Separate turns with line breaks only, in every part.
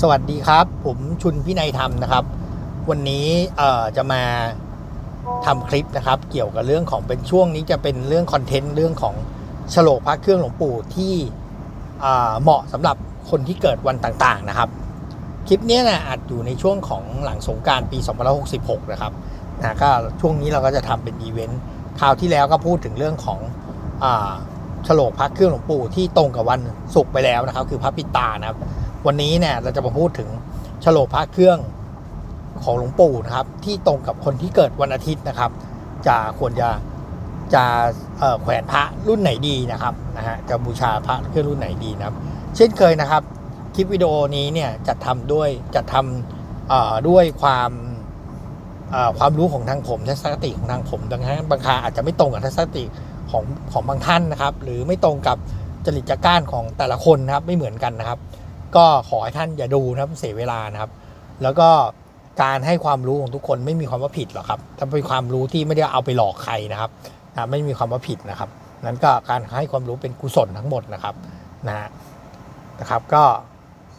สวัสดีครับ ผมชุนพินัยธรรมนะครับ วันนี้เอ่อจะมาทำคลิปนะครับ เกี่ยวกับเรื่องของเป็นช่วงนี้จะเป็นเรื่องคอนเทนต์เรื่องของฉลกพระเครื่องหลวงปู่ที่อ่าเหมาะสำหรับคนที่เกิดวันต่างๆนะครับ คลิปนี้นะอาจอยู่ในช่วงของหลังสงการปี2566 นะครับนะก็ช่วงนี้เราก็จะทำเป็นอีเวนต์คราวที่แล้วก็พูดถึงเรื่องของอาฉลกพระเครื่องหลวงปู่ที่ตรงกับวันศุกร์ไปแล้วนะครับ คือพระปิตานะครับ วันนี้เนี่ยเราจะมาพูดถึงฉลกพระเครื่องของหลวงปู่นะครับ ที่ตรงกับคนที่เกิดวันอาทิตย์นะครับ จะควรจะจะแขวนพระรุ่นไหนดีนะครับนะฮะจะบูชาพระเครื่องรุ่นไหนดีนะครับ เช่นเคยนะครับ คลิปวิดีโอนี้เนี่ยจัดทำด้วยจัดทำด้วยความความรู้ของทางผมทัศนคติของทางผมดังนั้นบางคาอาจจะไม่ตรงกับทัศนคติของของบางท่านนะครับ หรือไม่ตรงกับจริตจักร้านของแต่ละคนนะครับไม่เหมือนกันนะครับ ก็ขอให้ท่านอย่าดูนะครับเสียเวลานะครับ แล้วก็การให้ความรู้ของทุกคนไม่มีความว่าผิดหรอกครับถ้าเป็นความรู้ที่ไม่ได้เอาไปหลอกใครนะครับนะไม่มีความว่าผิดนะครับนั้นก็การให้ความรู้เป็นกุศลทั้งหมดนะครับนะฮะนะครับก็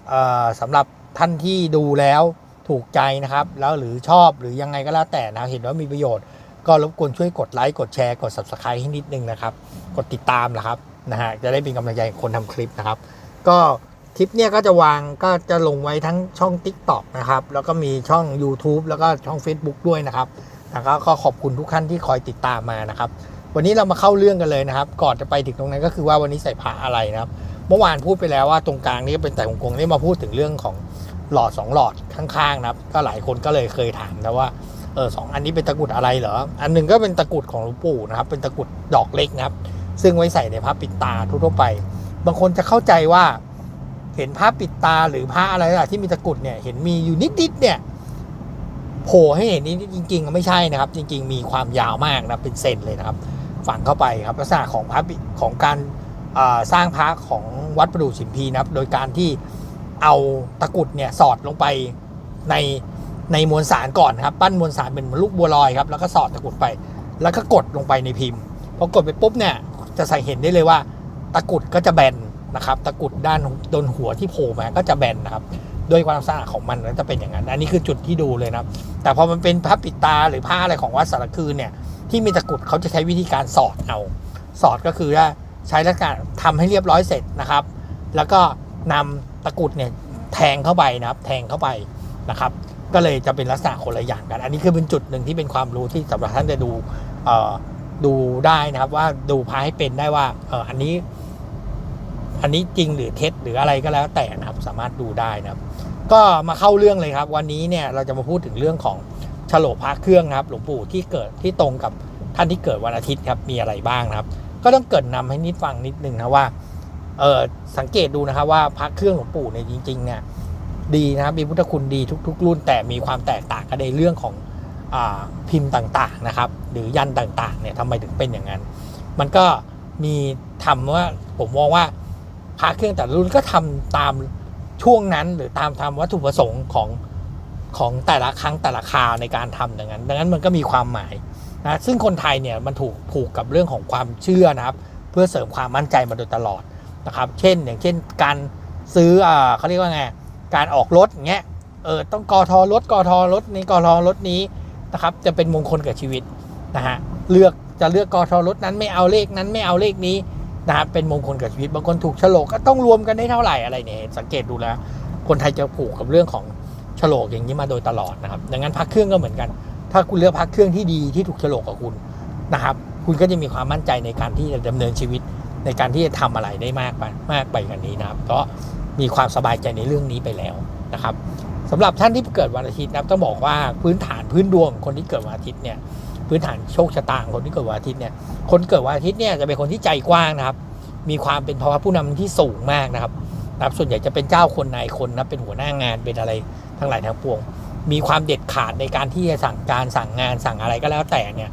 เอ่อสำหรับท่านที่ดูแล้วถูกใจนะครับ แล้วหรือชอบหรือยังไงก็แล้วแต่นะเห็นว่ามีประโยชน์ ก็รบกวนช่วยกดไลค์กดแชร์กด subscribe ให้นิดนึงนะครับ กดติดตามนะครับนะฮะจะได้เป็นกำลังใจคนทำคลิปนะครับ ก็ คลิปเนี่ยก็จะวางก็จะลงไว้ทั้งช่อง TikTok นะครับ แล้วก็มีช่อง YouTube แล้วก็ช่อง Facebook ด้วยนะครับแล้วก็ขอบคุณทุกท่านที่คอยติดตามมานะครับ วันนี้เรามาเข้าเรื่องกันเลยนะครับ ก่อนจะไปถึงตรงนั้นก็คือว่าวันนี้ใส่ผ้าอะไรนะครับ เมื่อวานพูดไปแล้วว่าตรงกลางนี้เป็นแต่งกงนี่มาพูดถึงเรื่องของหลอดสองหลอดข้างๆนะครับ ก็หลายคนก็เลยเคยถามนะว่าเออสองอันนี้เป็นตะกุดอะไรเหรอ อันหนึ่งก็เป็นตะกุดของหลวงปู่นะครับ เป็นตะกุดดอกเล็กนะครับ ซึ่งไว้ใส่ในพระปิดตาทั่วๆไป บางคนจะเข้าใจว่า เห็นพระปิดตาหรือพระอะไรล่ะที่มีตะกุดเนี่ยเห็นมีอยู่นิดๆเนี่ยโผล่ให้เห็นนิดๆจริงๆไม่ใช่นะครับ จริง ๆ มีความยาวมากนะเป็นเซนเลยนะครับ ฝังเข้าไปครับลักษณะของพระของการาสร้างพระของวัดประดู่สิมพีนะครับ โดยการที่เอาตะกุดเนี่ยสอดลงไปในในมวลสารก่อนครับปั้นมวลสารเป็นลูกบัวลอยครับแล้วก็สอดตะกุดไป แล้วก็กดลงไปในพิมพ์พอกดไปปุ๊บเนี่ยจะใส่เห็นได้เลยว่า ตะกุดก็จะแบน นะครับ ตะกุดด้านโดนหัวที่โผล่มาก็จะแบนนะครับโดยความลักษณะของมันก็จะเป็นอย่างนั้น อันนี้คือจุดที่ดูเลยนะแต่พอมันเป็นผ้าปิดตาหรือผ้าอะไรของวัดสารคืนเนี่ยที่มีตะกุดเขาจะใช้วิธีการสอดเอา สอดก็คือว่าใช้ลักษณะทำให้เรียบร้อยเสร็จนะครับ แล้วก็นำตะกุดเนี่ยแทงเข้าไปนะครับ แทงเข้าไปนะครับ ก็เลยจะเป็นลักษณะคนละอย่างกัน อันนี้คือเป็นจุดหนึ่งที่เป็นความรู้ที่สำหรับท่านจะดูดูได้นะครับว่าดูพาให้เป็นได้ว่าอออันนี้ อันนี้จริงหรือเท็จหรืออะไรก็แล้วแต่นะครับสามารถดูได้นะครับ ก็มาเข้าเรื่องเลยครับ วันนี้เนี่ยเราจะมาพูดถึงเรื่องของฉลพระเครื่องนะครับ หลวงปู่ที่เกิดที่ตรงกับท่านที่เกิดวันอาทิตย์ครับมีอะไรบ้างนะครับ ก็ต้องเกิดนำให้นิดฟังนิดนึงนะว่าเออสังเกตดูนะครับว่าพระเครื่องหลวงปู่เนี่ยจริงๆเนี่ยดีนะครับมีพุทธคุณดีทุก ๆ รุ่น แต่มีความแตกต่างกันในเรื่องของอพิมพ์ต่างๆนะครับ หรือยันต่างๆเนี่ยทำไมถึงเป็นอย่างนั้น มันก็มีทำว่าผมมองว่า พระเครื่องแต่ละรุ่นก็ทำตามช่วงนั้น หรือตามทำวัตถุประสงค์ของของแต่ละครั้งแต่ละคราในการทำอย่างนั้น ดังนั้นมันก็มีความหมายนะซึ่งคนไทยเนี่ยมันถูกผูกกับเรื่องของความเชื่อนะครับ เพื่อเสริมความมั่นใจมาโดยตลอดนะครับ เช่น อย่างเช่นการซื้ออ่าเขาเรียกว่าไงการออกรถอย่างเงี้ยเออต้องกอทอรถกอทอรถนี้กอทอรถนี้นะครับจะเป็นมงคลกับชีวิตนะฮะเลือกจะเลือกกอทอรถนั้นไม่เอาเลขนั้นไม่เอาเลขนี้ นะครับเป็นมงคลกับชีวิตบางคนถูกโฉลกก็ต้องรวมกันได้เท่าไหร่อะไรเนี่ยสังเกตดูแล้ว คนไทยจะผูกกับเรื่องของโฉลกอย่างนี้มาโดยตลอดนะครับดังนั้นพักเครื่องก็เหมือนกัน ถ้าคุณเลือกพักเครื่องที่ดีที่ถูกโฉลกกับคุณนะครับ คุณก็จะมีความมั่นใจในการที่จะดำเนินชีวิตในการที่จะทำอะไรได้มากไปมากไปกว่านี้นะครับก็มีความสบายใจในเรื่องนี้ไปแล้วนะครับสำหรับท่านที่เกิดวันอาทิตย์นะต้องบอกว่าพื้นฐานพื้นดวงคนที่เกิดวันอาทิตย์เนี่ย พื้นฐานโชคชะตาของคนที่เกิดวันอาทิตย์เนี่ยคนเกิดวันอาทิตย์เนี่ยจะเป็นคนที่ใจกว้างนะครับ มีความเป็นภาวะผู้นำที่สูงมากนะครับนะครับส่วนใหญ่จะเป็นเจ้าคนนายคนนะเป็นหัวหน้างานเป็นอะไรทั้งหลายทั้งปวง มีความเด็ดขาดในการที่จะสั่งการสั่งงานสั่งอะไรก็แล้วแต่เนี่ย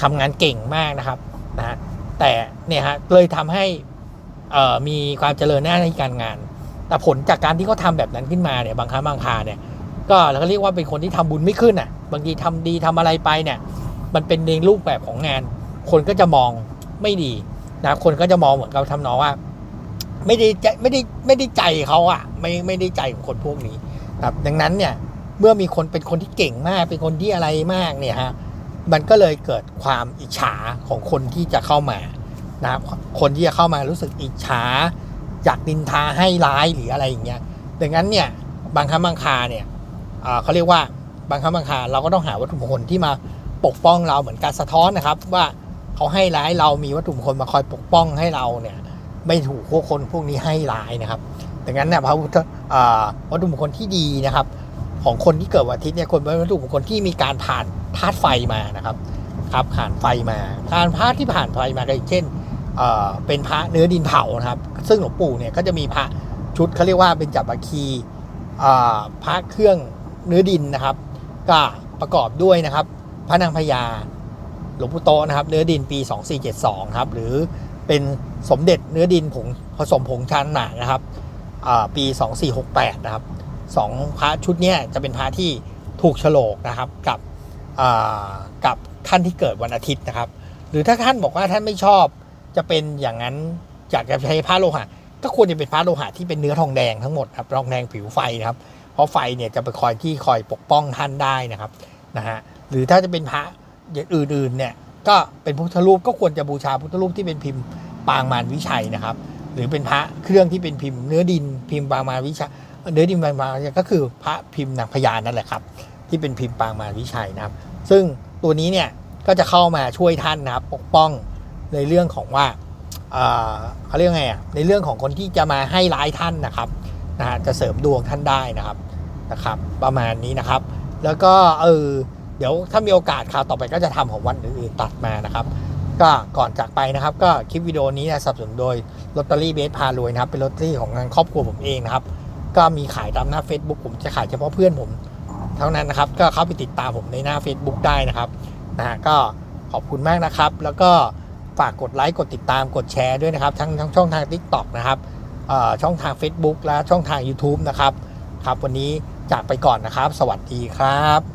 ทำงานเก่งมากนะครับนะฮะแต่เนี่ยฮะเลยทำให้อ่อมีความเจริญหน้าในการงาน แต่ผลจากการที่เขาทาแบบนั้นขึ้นมาเนี่ยบางครั้งบางคราเนี่ยก็เราก็เรียกว่าเป็นคนที่ทำบุญไม่ขึ้นอะ บางทีทำดีทำอะไรไปเนี่ย มันเป็นในรูปแบบของงาน คนก็จะมองไม่ดีนะคนก็จะมองเหมือนกับทำนองว่า ไม่ได้ใจไม่ได้ไม่ได้ใจเขาอะไม่ไม่ได้ใจของคนพวกนี้ครับดังนั้นเนี่ยเมื่อมีคนเป็นคนที่เก่งมาก เป็นคนที่อะไรมากเนี่ยฮะมันก็เลยเกิดความอิจฉาของคนที่จะเข้ามานะครับคนที่จะเข้ามารู้สึกอิจฉาอยากดินทาให้ร้ายหรืออะไรอย่างเงี้ยดังนั้นเนี่ยบางครั้งบางคาเนี่ยเขาเรียกว่าบางครั้งบางคาเราก็ต้องหาวัตถุมงคลที่มา ปกป้องเราเหมือนการสะท้อนนะครับ ว่าเขาให้ร้ายเรามีวัตถุมงคลมาคอยปกป้องให้เราเนี่ยไม่ถูกพวกคนพวกนี้ให้ร้ายนะครับดังนั้นเนี่ยพระพุทธวัตถุมงคลที่ดีนะครับ ของคนที่เกิดวันอาทิตย์เนี่ยคนเป็นวัตถุมงคลที่มีการผ่านธาตุไฟมานะครับครับผ่านไฟมาการพระที่ผ่านไฟมาก็อย่างเช่นเเป็นพระเนื้อดินเผานะครับ ซึ่งหลวงปู่เนี่ยก็จะมีพระชุดเขาเรียกว่าเป็นจับบัคีพระเครื่องเนื้อดินนะครับ ก็ประกอบด้วยนะครับ พระนางพญาหลวงปู่โตนะครับ เนื้อดินปี 2472ครับหรือเป็นสมเด็จเนื้อดินผงผสมผงชานหนานะครับอ่าปี 2468นะครับสองพระชุดนี้จะเป็นพระที่ถูกโฉลกนะครับกับกับท่านที่เกิดวันอาทิตย์นะครับ หรือถ้าท่านบอกว่าท่านไม่ชอบจะเป็นอย่างนั้นอยากจะใช้พระโลหะก็ควรจะเป็นพระโลหะที่เป็นเนื้อทองแดงทั้งหมดครับทองแดงผิวไฟนะครับ เพราะไฟเนี่ยจะไปคอยที่คอยปกป้องท่านได้นะครับนะฮะ หรือถ้าจะเป็นพระอย่างอื่นๆเนี่ยก็เป็นพุทธรูปก็ควรจะบูชาพุทธรูปที่เป็นพิมพ์ปางมารวิชัยนะครับ หรือเป็นพระเครื่องที่เป็นพิมพ์เนื้อดินพิมพ์ปางมารวิชัยเนื้อดินปางมารวิชัยก็คือพระพิมพ์นางพญานั่นแหละครับ ที่เป็นพิมพ์ปางมารวิชัยนะครับ ซึ่งตัวนี้เนี่ยก็จะเข้ามาช่วยท่านนะครับปกป้องในเรื่องของว่าเขาเรียกไงอะในเรื่องของคนที่จะมาให้ร้ายท่านนะครับนะฮะจะเสริมดวงท่านได้นะครับนะครับ ประมาณนี้นะครับ แล้วก็เออ เดี๋ยวถ้ามีโอกาสคราวต่อไปก็จะทำของวันอื่นๆตัดมานะครับ ก็ก่อนจากไปนะครับ ก็คลิปวิดีโอนี้นะสนับสนุนโดยลอตเตอรี่เบสพารวยนะครับเป็นลอตเตอรี่ของทางครอบครัวผมเองนะครับ ก็มีขายตามหน้า Facebook ผมจะขายเฉพาะเพื่อนผมเท่านั้นนะครับ ก็เข้าไปติดตามผมในหน้า Facebook ได้นะครับนะฮะก็ขอบคุณมากนะครับ แล้วก็ฝากกดไลค์กดติดตามกดแชร์ด้วยนะครับ ทั้งทั้งช่องทาง TikTok นะครับช่องทาง Facebook และช่องทาง YouTube นะครับครับ วันนี้จากไปก่อนนะครับ สวัสดีครับ